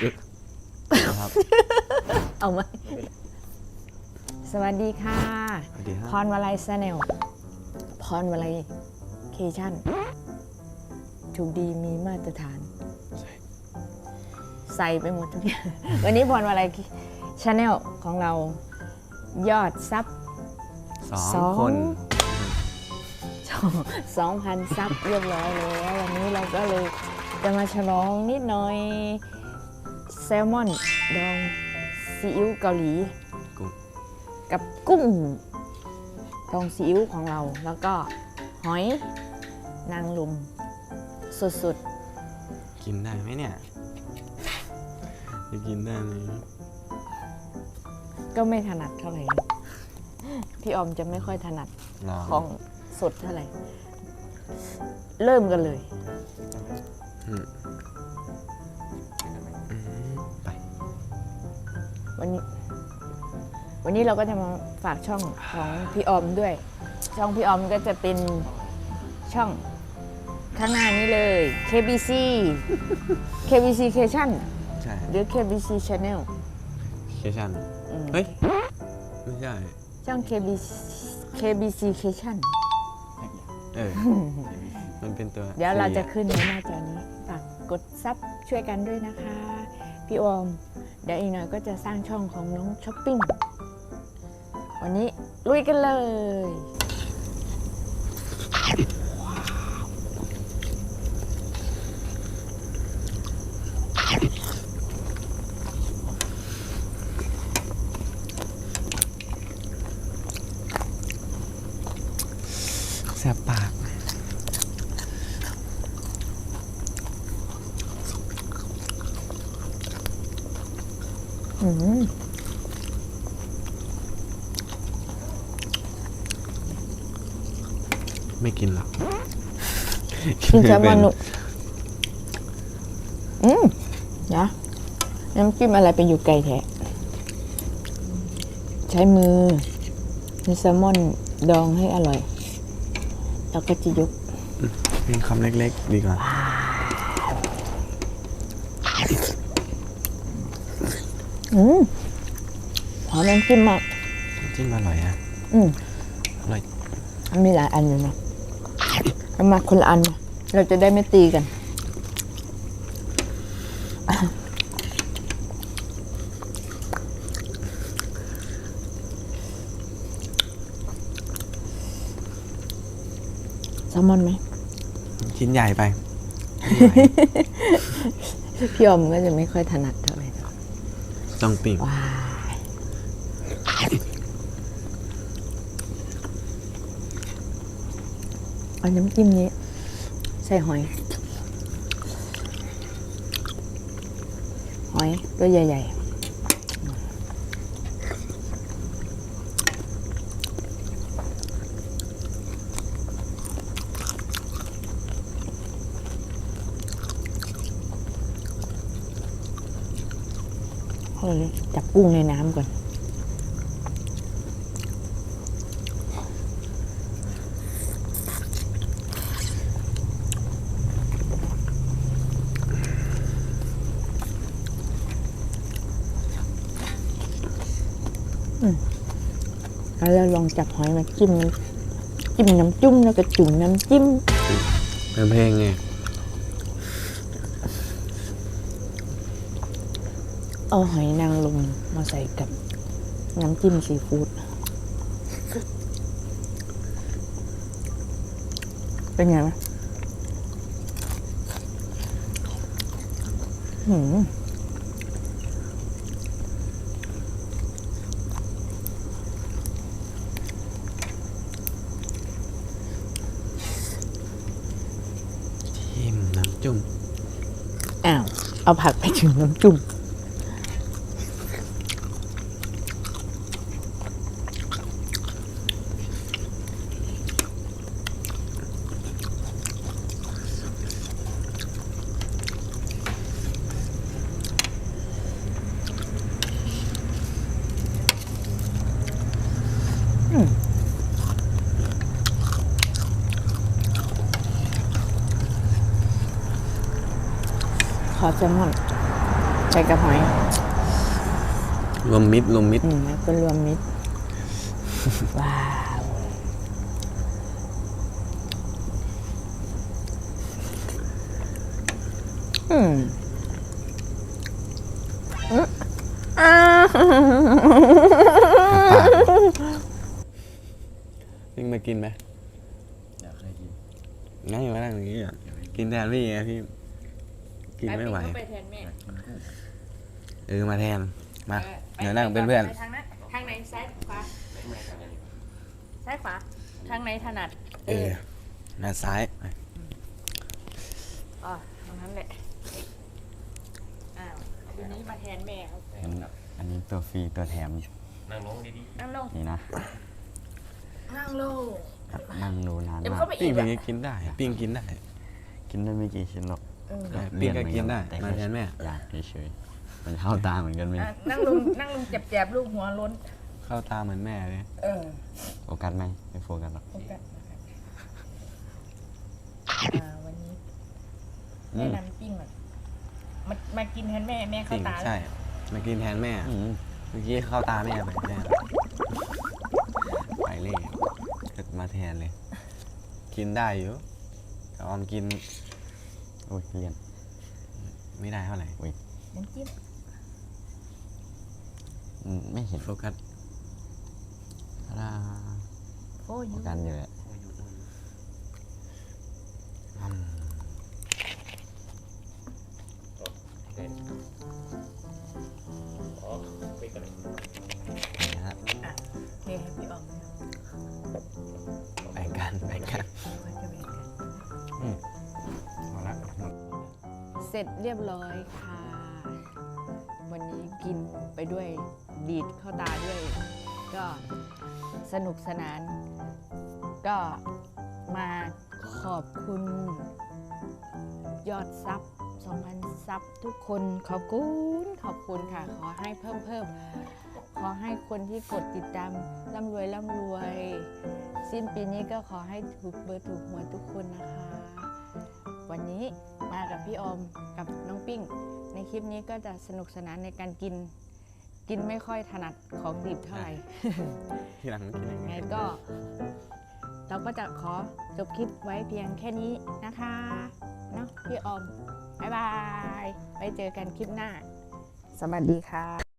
ครับ เอาไหมสวัสดีค่ะ สวัสดีคพรับรวลัยแนลพรวลัยเคชั่นถูกดีมีมาตรฐาน ใส่ไปหมดทุกอย่าง วันนี้พรวลัยชาแนลของเรายอดซับสองสองคน สองพันซับเรียบร้อยแล้ววันนี้เราก็เลยจะมาฉลองนิดหน่อย แซลมอนดองซีอิ๊วเกาหลีกุ้งกับกุ้งดองซีอิ๊วของเรา แล้วก็หอยนางรมสุดกินได้ไหมเนี่ยจะกินได้ไหมๆ ก็ไม่ถนัดเท่าไหร่นะพี่ออมจะไม่ค่อยถนัดรอของสดเท่าไหร่ เริ่มกันเลย อืม วันนี้ วันนี้เราก็จะมาฝากช่องของพี่ออมด้วย ช่องพี่ออมก็จะเป็นช่องข้างหน้านี้เลย KBC KBC Cation ใช่หรือ KBC Channel เคชั่นอืมเฮ้ย ไม่ใช่ ช่อง KBC KBC Cation เออ มันเป็นตัว เดี๋ยวเราจะสี่ขึ้นในหน้าจอนี้ ฝากกดซับช่วยกันด้วยนะคะ พี่ออม เดี๋ยวอีกหน่อยก็จะสร้างช่องของน้องช้อปปิ้ง วันนี้ลุยกันเลยแสบปาก อืม ไม่กินหรอกกินแซลมอนไเป็หนุอืมเดี๋ยวน้ำจิ้มอะไรไปอยู่ไกลแท้ใช้มือมีแซลมอนดองให้อร่อย แล้วก็จะยกเป็นคำเล็ก ๆ ดีกว่า อืมหอมน้ำจิ้มมากจิ้มอร่อยอะ อืมอร่อย มันมีหลายอันอยู่นะเอามาคนละอันมาเราจะได้ไม่ตีกัน แซลมอนไหม ชิ้นใหญ่ไป พี่อมก็จะไม่ค่อยถนัดเท่าไหร่ ต้องปิ้งว้ายเอาน้ำจิ้มนี้ ใส่หอย หอยตัวใหญ่ ๆ จับกุ้งในน้ำก่อน แล้วเราลองจับหอยมาจิ้ม จิ้มน้ำจุ้มแล้วก็จุ่มน้ำจิ้มเป็นเพงไง เอาหอยนางรมมาใส่กับน้ำจิ้มซีฟู้ดเป็นไงไหมหืมจิ้มน้ำจุ่ม อ้าว เอาผักไปถึงน้ำจุ่ม ขอแซลมอนใส่กับหอยรวมมิตรรวมมิตรอืมแล้วก็รวมมิตร ว้าวอืมอืมอ่าพิงมากินไหมอยากให้กินงั้นอยู่มานั่งอย่างนี้อะกินแทนพี่ไงพี่ กินไม่ไหวไปแทนแม่อยากกินกุ้งเออมาแทน มา เดี๋ยวนั่งเป็นเพื่อน ไปทางนั้นทางไหนซ้ายขวาซ้ายขวาทางไหนถนัดเออหน้าซ้ายอ๋อตรงนั้นแหละอ้าวทีนี้มาแทนแม่ครับอันอันนี้ตัวฟรีตัวแถมนั่งลงนี่นะนั่งลง นั่งดูนานเดี๋ยวมาเขากไปปิ้อีงกเป็นอะไงกินได้ ปิ้งกินได้ กินได้ไม่กี่ชิ้นหรอกเออใช่ปิ้งก็กินได้แต่มาแทนแม่ อยากเฉยๆมันเข้าตาเหมือนกันไหมอะนั่งลงนั่งลงเจ็บๆลูกหัวล้น เข้าตาเหมือนแม่เลย เออโฟกัสไหมไม่โฟกัสหรอกโอกาสนะครับอ่าวันนี้อืแม่มนำปิ้งก่อนมามากินแทนแม่แม่เข้าปิ้งตาใช่ มากินแทนแม่ อืมเมื่อกี้เข้าตาแม่ไปแม่ไปเล่มาแทนเลย กินได้อยู่แต่ออมกินโอ้ยเรียนไม่ได้เท่าไหร่น้ำจิ้มอืมไม่เห็นโฟกัสอ่าโอ้ยโฟกัสอยู่แหละ ร็จเรียบร้อยค่ะ วันนี้กินไปด้วยดีดเข้าตาด้วย ก็สนุกสนาน ก็มาขอบคุณยอดซับ2,000ซับทุกคนขอบคุณขอบคุณค่ะ ขอให้เพิ่มเพิ่มขอให้คนที่กดติดตามร่ำรวยร่ำรวย สิ้นปีนี้ก็ขอให้ถูกเบอร์ถูกหวยทุกคนนะคะ วันนี้มากับพี่ออมกับน้องปิ้ง ในคลิปนี้ก็จะสนุกสนานในการกิน กินไม่ค่อยถนัดของดิบเท่าไหร่ ทีหลังกินยังไงไงก็ เราก็จะขอจบคลิปไว้เพียงแค่นี้นะคะเนาะพี่ออม บ๊ายบายไปเจอกันคลิปหน้า สวัสดีค่ะ